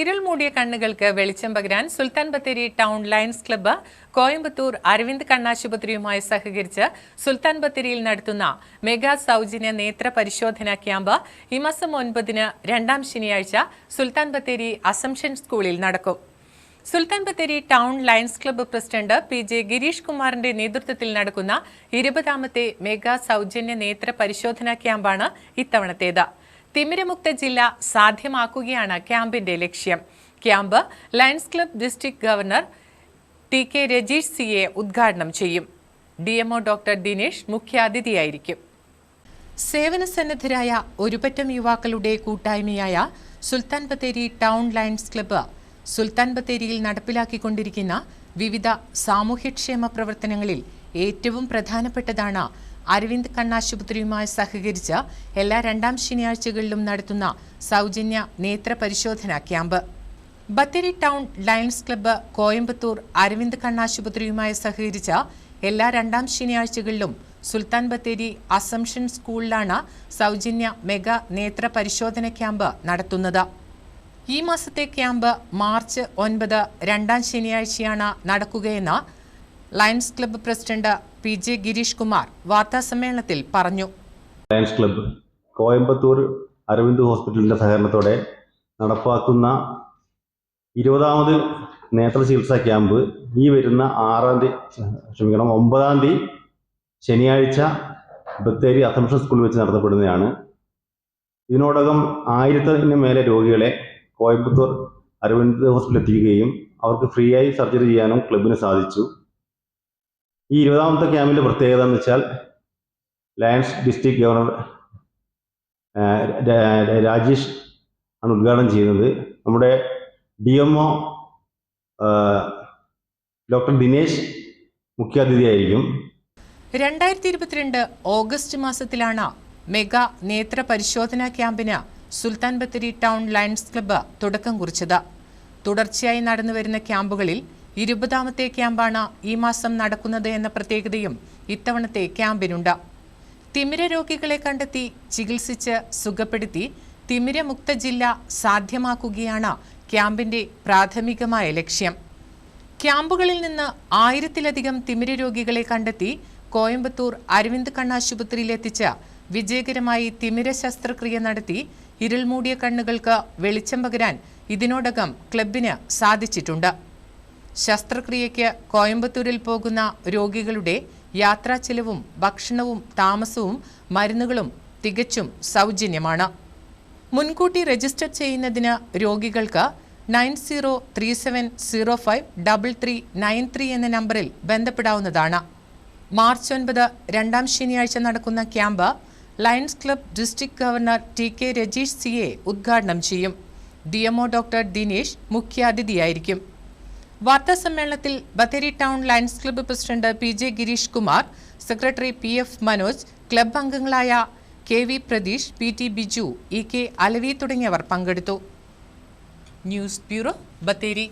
ഇരുൾ മൂടിയ കണ്ണുകൾക്ക് വെളിച്ചം പകരാൻ Sultan Bathery town Lions Club Coimbatore Aravind കണ്ണാശുപത്രിയുമായി സഹകരിച്ച് സുൽത്താൻ ബത്തേരിയിൽ നടത്തുന്ന മെഗാ സൗജന്യ നേത്ര പരിശോധന ക്യാമ്പ് ഈ മാസം ഒൻപതിന് രണ്ടാം ശനിയാഴ്ച സുൽത്താൻ ബത്തേരി അസംഷൻ സ്കൂളിൽ നടക്കും. Sultan Bathery town Lions Club president P J Girish കുമാറിന്റെ നേതൃത്വത്തിൽ നടക്കുന്ന ഇരുപതാമത്തെ മെഗാ സൗജന്യ നേത്ര പരിശോധനാ ക്യാമ്പാണ് ഇത്തവണത്തേത്. തിമിരമുക്ത ജില്ല സാധ്യമാക്കുകയാണ് ക്യാമ്പിന്റെ ലക്ഷ്യം. Camp Lions club district governor T K Rajeesh സിയെ ഉദ്ഘാടനം ചെയ്യും. ഡിഎംഒ ഡോക്ടർ ദിനേഷ് മുഖ്യാതിഥിയായിരിക്കും. സേവനസന്നദ്ധരായ ഒരുപറ്റം യുവാക്കളുടെ കൂട്ടായ്മയായ Sultan Bathery town Lions Club Sultan ബത്തേരിയിൽ നടപ്പിലാക്കിക്കൊണ്ടിരിക്കുന്ന വിവിധ സാമൂഹ്യക്ഷേമ പ്രവർത്തനങ്ങളിൽ ഏറ്റവും പ്രധാനപ്പെട്ടതാണ് അരവിന്ദ് കണ്ണാശുപത്രിയുമായി സഹകരിച്ച് എല്ലാ രണ്ടാം ശനിയാഴ്ചകളിലും നടത്തുന്ന സൗജന്യ നേത്ര പരിശോധന camp. Bathery town Lions Club Coimbatore Aravind കണ്ണാശുപത്രിയുമായി സഹകരിച്ച എല്ലാ രണ്ടാം ശനിയാഴ്ചകളിലും സുൽത്താൻ ബത്തേരി അസംഷൻ സ്കൂളിലാണ് സൗജന്യ മെഗാ നേത്ര പരിശോധന ക്യാമ്പ് നടത്തുന്നത്. ഈ മാസത്തെ ക്യാമ്പ് മാർച്ച് ഒൻപത് രണ്ടാം ശനിയാഴ്ചയാണ് നടക്കുകയെന്ന് Lions Club president P J Girish Kumar വാർത്താസമ്മേളനത്തിൽ പറഞ്ഞു. ലയൺസ് ക്ലബ്ബ് കോയമ്പത്തൂർ അരവിന്ദ് ഹോസ്പിറ്റലിന്റെ സഹകരണത്തോടെ നടപ്പാക്കുന്ന ഇരുപതാമത് നേത്ര ചികിത്സാ ക്യാമ്പ് ഈ വരുന്ന ആറാം തീയതി ക്ഷമിക്കണം ഒമ്പതാം തീയതി ശനിയാഴ്ച ബത്തേരി അസംഷൻ സ്കൂളിൽ വെച്ച് നടത്തപ്പെടുന്നതാണ്. ഇതിനോടകം ആയിരത്തിന് മേലെ രോഗികളെ കോയമ്പത്തൂർ അരവിന്ദ് ഹോസ്പിറ്റലിൽ എത്തിക്കുകയും അവർക്ക് ഫ്രീ ആയി സർജറി ചെയ്യാനും ക്ലബിന് സാധിച്ചു. ഈ ഇരുപതാമത്തെ ക്യാമ്പിന്റെ പ്രത്യേകത എന്ന് വെച്ചാൽ ലയൻസ് ഡിസ്ട്രിക്ട് ഗവർണർ രാജേഷ് ആണ് ഉദ്ഘാടനം ചെയ്യുന്നത്. നമ്മുടെ D M O doctor Dinesh മുഖ്യാതിഥിയായിരിക്കും. രണ്ടായിരത്തി ഇരുപത്തിരണ്ട് ഓഗസ്റ്റ് മാസത്തിലാണ് മെഗാ നേത്ര പരിശോധനാ ക്യാമ്പിന് Sultan Bathery town Lions Club തുടക്കം കുറിച്ചത്. തുടർച്ചയായി നടന്നുവരുന്ന ക്യാമ്പുകളിൽ ഇരുപതാമത്തെ ക്യാമ്പാണ് ഈ മാസം നടക്കുന്നത് എന്ന പ്രത്യേകതയും ഇത്തവണത്തെ ക്യാമ്പിനുണ്ട്. തിമിര രോഗികളെ കണ്ടെത്തി ചികിത്സിച്ച് സുഖപ്പെടുത്തി തിമിരമുക്ത ജില്ല സാധ്യമാക്കുകയാണ് ക്യാമ്പിന്റെ പ്രാഥമികമായ ലക്ഷ്യം. ക്യാമ്പുകളിൽ നിന്ന് ആയിരത്തിലധികം തിമിര രോഗികളെ കണ്ടെത്തി കോയമ്പത്തൂർ അരവിന്ദ് കണ്ണാശുപത്രിയിൽ എത്തിച്ച് വിജയകരമായി തിമിര ശസ്ത്രക്രിയ നടത്തി ഇരുൾമൂടിയ കണ്ണുകൾക്ക് വെളിച്ചം പകരാൻ ഇതിനോടകം ക്ലബിന് സാധിച്ചിട്ടുണ്ട്. ശസ്ത്രക്രിയയ്ക്ക് കോയമ്പത്തൂരിൽ പോകുന്ന രോഗികളുടെ യാത്രാ ചെലവും ഭക്ഷണവും താമസവും മരുന്നുകളും തികച്ചും സൗജന്യമാണ്. മുൻകൂട്ടി രജിസ്റ്റർ ചെയ്യുന്നതിന് രോഗികൾക്ക് nine zero three seven zero five double three nine three എന്ന നമ്പറിൽ ബന്ധപ്പെടാവുന്നതാണ്. മാർച്ച് ഒൻപത് രണ്ടാം ശനിയാഴ്ച നടക്കുന്ന camp Lions Club district governor T K Rajeesh സിയെ ഉദ്ഘാടനം ചെയ്യും. ഡി എംഒ ഡോക്ടർ ദിനേഷ് മുഖ്യാതിഥിയായിരിക്കും. വാർത്താസമ്മേളനത്തിൽ Bathery town Lions Club president P J Girish Kumar secretary P F Manoj club അംഗങ്ങളായ K V Pratheesh P T Biju E K Alavi തുടങ്ങിയവർ പങ്കെടുത്തു. News bureau Bathery.